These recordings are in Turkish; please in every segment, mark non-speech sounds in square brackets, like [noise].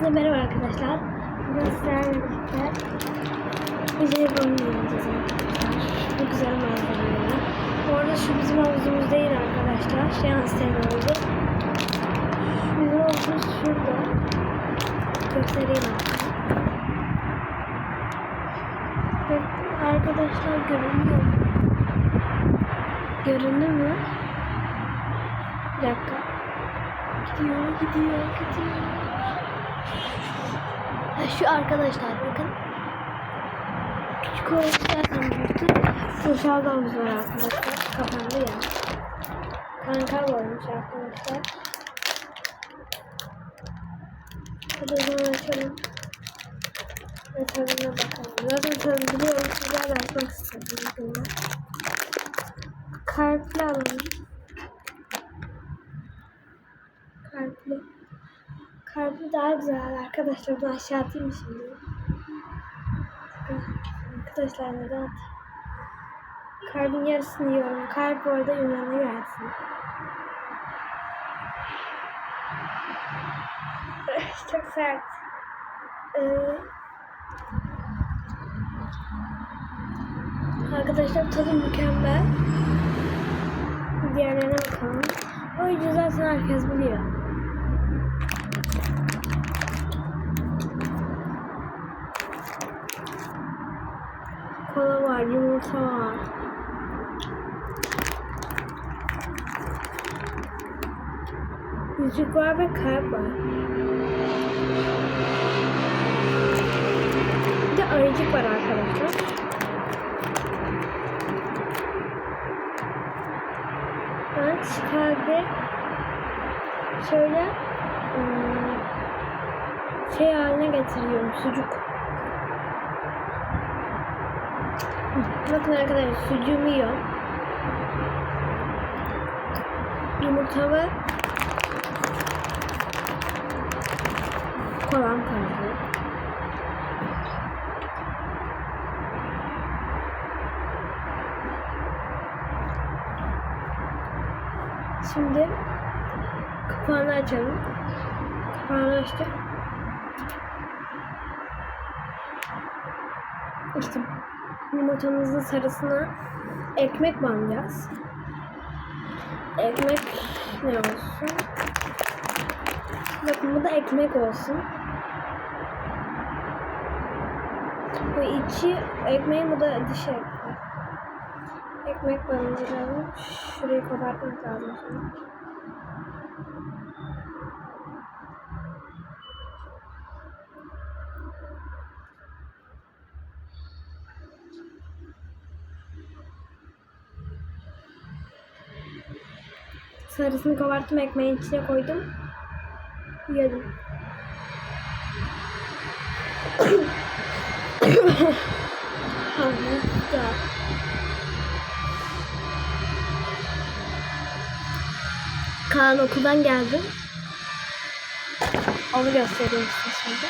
Herkese merhaba arkadaşlar. Bugün sizlerle birlikte bir jelibon yiyeceğiz arkadaşlar. Bu güzel malzemeyle. Bu arada şu bizim havuzumuz değil arkadaşlar. Şey ansiyen oldu. Bizim havuzumuz şurada. Göstereyim. Bak, Arkadaşlar görünüyor mu? Göründü mü? Bir dakika. Gidiyor, gidiyor, gidiyor. Şu arkadaşlar bakın. Küçük zaten büyüktü. Sosyal havuz var arkadaşlar. Kapandı ya. Kanka olmuş arkadaşlar. Hadi o zaman açalım. Ve tadına bakalım. Zaten tadı biliyorum sizlerle açmak istedim. Kalpli alalım. Kalpli. Daha güzel arkadaşlar. Bunu aşağı atayım şimdi? Arkadaşlar neden atayım? Kalbin yarısını yiyorum. Kalp orada Yunan'a gelsin. [laughs] Çok sert. Ee, arkadaşlar tadı mükemmel. Diğerlerine bakalım. O yüzden zaten herkes biliyor. Kola var, yumurta var. Yüzük var ve kalp var. Bir de ayıcık var arkadaşlar. Ben kalbi şöyle ım, şey haline getiriyorum sucuk. Bakın arkadaşlar sucuğumu yiyorum. Yumurta ve kolam kaldı. Şimdi kapağını açalım. Kapağını açtık. Yumurtamızın sarısına ekmek banacağız. Ekmek ne olsun? Bakın bu da ekmek olsun. Bu içi ekmeğin bu da dışı ekmek. Ekmek bandıralım. Şurayı kapatmak lazım şimdi. Sarısını kabarttım ekmeğin içine koydum. Yedim. Harika. [coughs] Kaan okuldan geldi. Onu göstereyim size şimdi.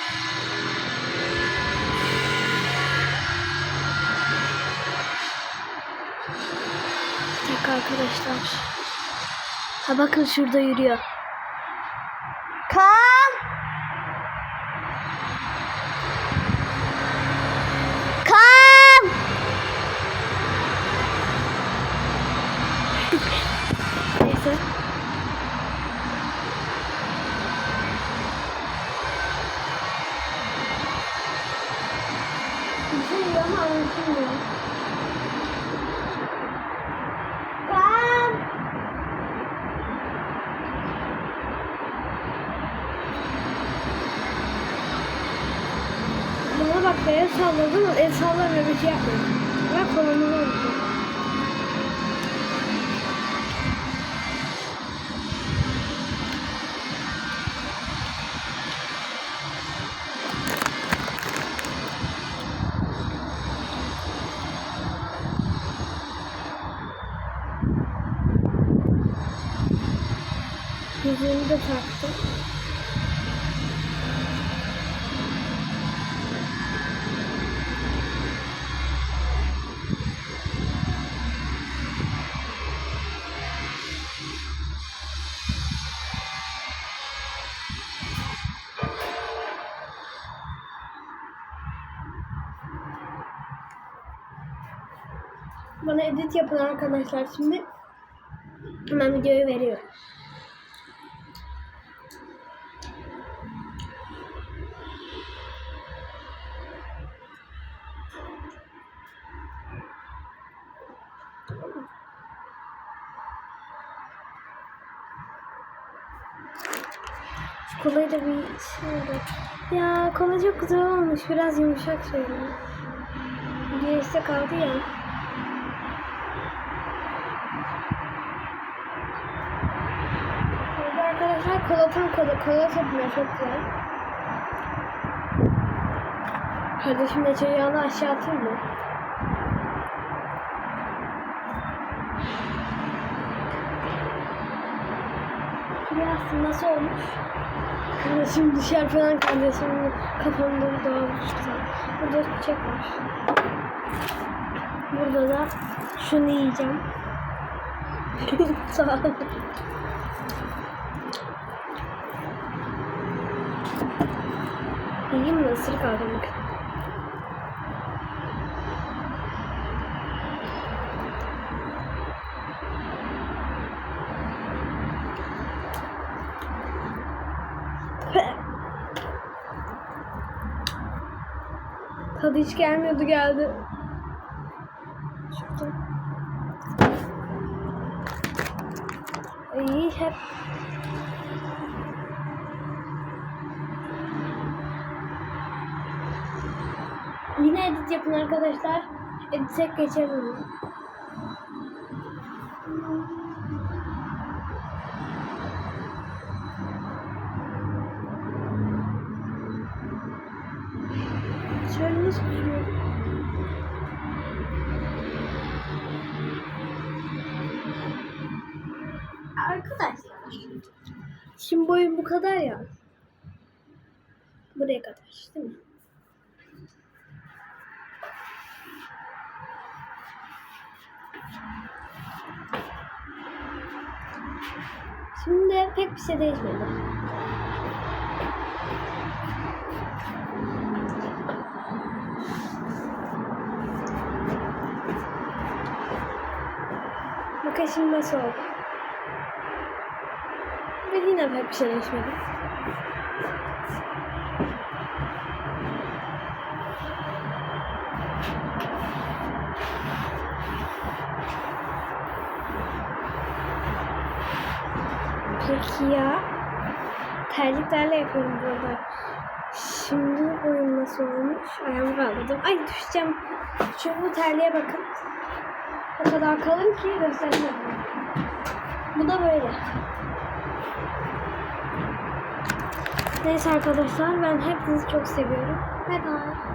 Dakika arkadaşlar. Ha bakın şurada yürüyor. Kaan! Kaan! Neyse. El salladım el sallamıyor bir şey yapmıyor. Bak kolumu unuttum. Yüzüğümü de taktım. Bana edit yapın arkadaşlar şimdi. Hemen videoyu veriyorum. Kolayı da bir şöyle. Ya kola çok güzel olmuş. Biraz yumuşak şöyle. Gerisi kaldı ya. Burada arkadaşlar kola tam kola. Kola topluyor çok güzel. Kardeşim de çayağını aşağı atayım mı? Biraz nasıl olmuş? Kardeşim düşer falan kardeşim kafamda dağılmış güzel. Burada çiçek var. Burada da şunu yiyeceğim. [laughs] Sağ ol. Yiyeyim mi? Isırık aldım bakın. Tadı hiç gelmiyordu geldi. Şurada. İyi hep. Yine edit yapın arkadaşlar. Editsek geçelim. Şöyle nasıl duruyor? Arkadaşlar. Şimdi boyum bu kadar ya. Buraya kadar değil mi? Şimdi pek bir şey değişmedi. Bakın şimdi nasıl oldu. Ve yine pek bir şey değişmedi. Peki ya. Terliklerle yapıyorum burada. Şimdi boyum nasıl olmuş? Ayağımı kaldırdım. Ay düşeceğim. Şu bu terliğe bakın. O kadar kalın ki gösteremiyorum. Bu da böyle. Neyse arkadaşlar ben hepinizi çok seviyorum. Bye bye.